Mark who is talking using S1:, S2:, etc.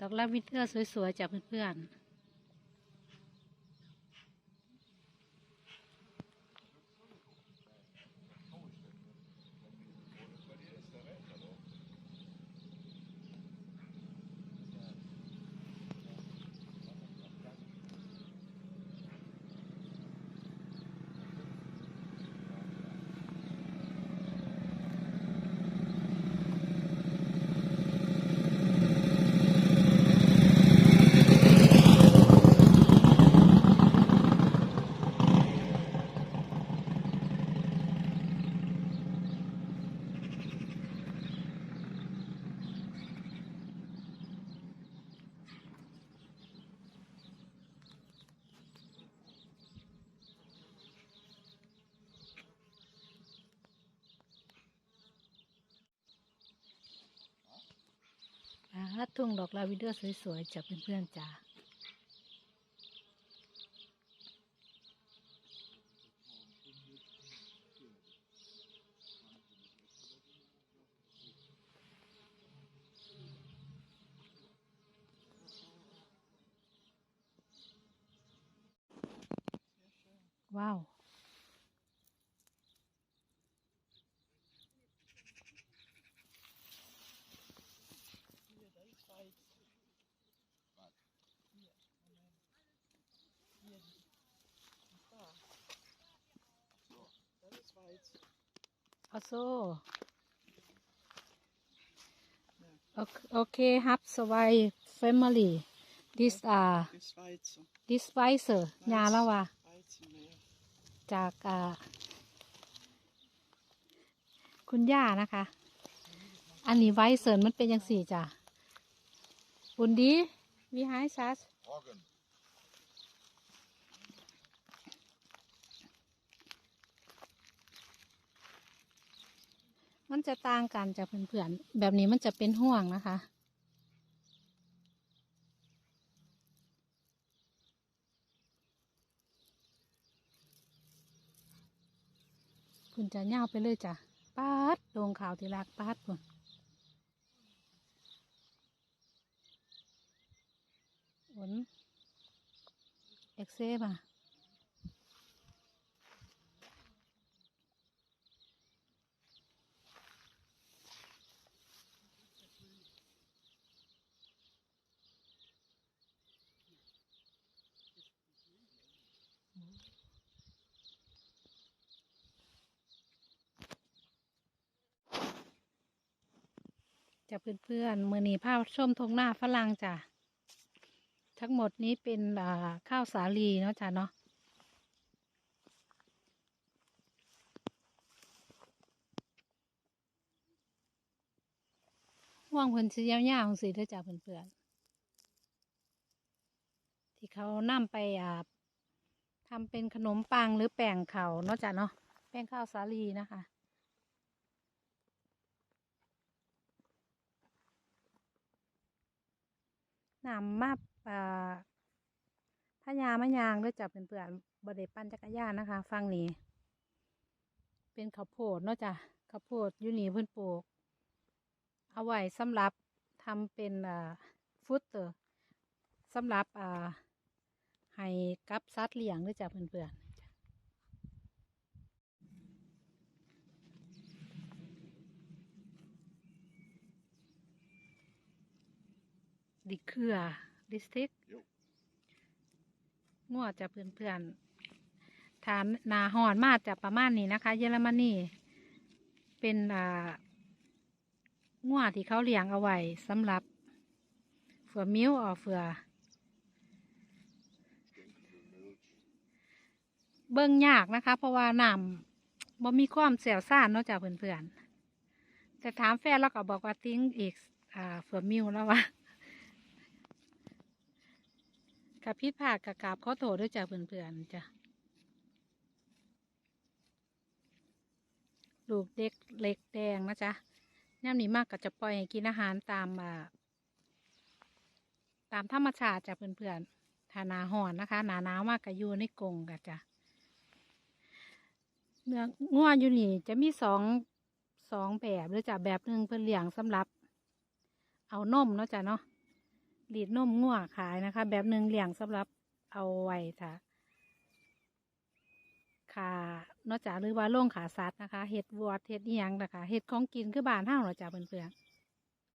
S1: ดอกลาวินเทอร์สวยๆจากเพื่อนๆ อ่าทุ่งดอกลาวินเดอร์สวยๆจากเพื่อนๆจ้าว้าว also okay, okay have survive family this are
S2: Das Weizen.
S1: this spicer ยาแล้วว่ะ
S2: Weizenmehl.
S1: จากอ่าคุณย่านะคะ อันนี้ไว้เสริญมันเป็นยังสี่จ้ะบุญดี มีไฮซัส
S3: Morgen.
S1: มันจะต่างกันจากเพื่อนๆ แบบนี้มันจะเป็นห่วงนะคะ คุณจะเน่าไปเลยจ้ะปาดลงข่าวที่รักปาดคุณฝนเอ็กเซมา จะเพื่อนๆมือนีผ้าชมทงหน้าฝรั่งจ้ะทั้งหมดนี้เป็นข้าวสาลีเนาะจ้ะเนาะห่วงเพิ่นสิยาวๆสิเด้อจ้ะเพื่อนๆที่เขานำไปอ่าทำเป็นขนมปังหรือแป้งเขาเนาะจ้ะเนาะแป้งข้าวสาลีนะคะ นำมาปาพญามะยางด้วยจ้ะเป็นเปลือนบไดปั่นจักรยานนะคะฟังนี้ เป็นข้าวโพดเนาะจ้ะข้าวโพดยูนีเพื่นปลูก เอาไว้สำหรับทำเป็นฟุตเตอร์สำหรับให้กับสัตว์เลี้ยงด้วยจ้ะเพื่อนๆ ดิเครือดิสติก
S3: Jo.
S1: งัวจะเพื่อนๆฐานนาหอนมาจากประมาณนี้นะคะ เยอรมนีเป็นอ่างัวที่เขาเลี้ยงเอาไว้สำหรับเฟือมิ้วออเฟือเบิ่งยากนะคะ เพราะว่าน้ำบ่มีความแสวซ่านเนอกจากเพื่อนๆแต่ถามแฟนเราก็บอกว่าติ้งอีกอ่าเฟือมิ้วแล้วว่า กับพิดพลาดกับกาบขอโทษด้วยจ้ะเพื่อนๆจ้ะลูกเด็กเล็กแดงนะจ๊ะย่ำนี้มากก็จะปล่อยให้กินอาหารตามอ่าตามธรรมชาติจ้ะเพื่อนๆถ้าหนาห่อนนะคะ หนาหนาวมากก็อยู่ในกรงกันจ้ะเนื้องัวอยู่นี่จะมีสองสองแบบหรือจ้ะแบบหนึ่งเพื่อเลี้ยงสำหรับ เอานมเนาะจ้ะเนาะ หลีดนมงัวขายนะคะ แบบหนึ่งเลี่ยงสำหรับเอาไว้ค่ะขานอกจากหรือว่าโล่งขาสัตว์นะคะเห็ดวัวเห็ดเอียงนะคะเห็ดของกินคือบ้านห้าหรอจ่าเพื่อนๆ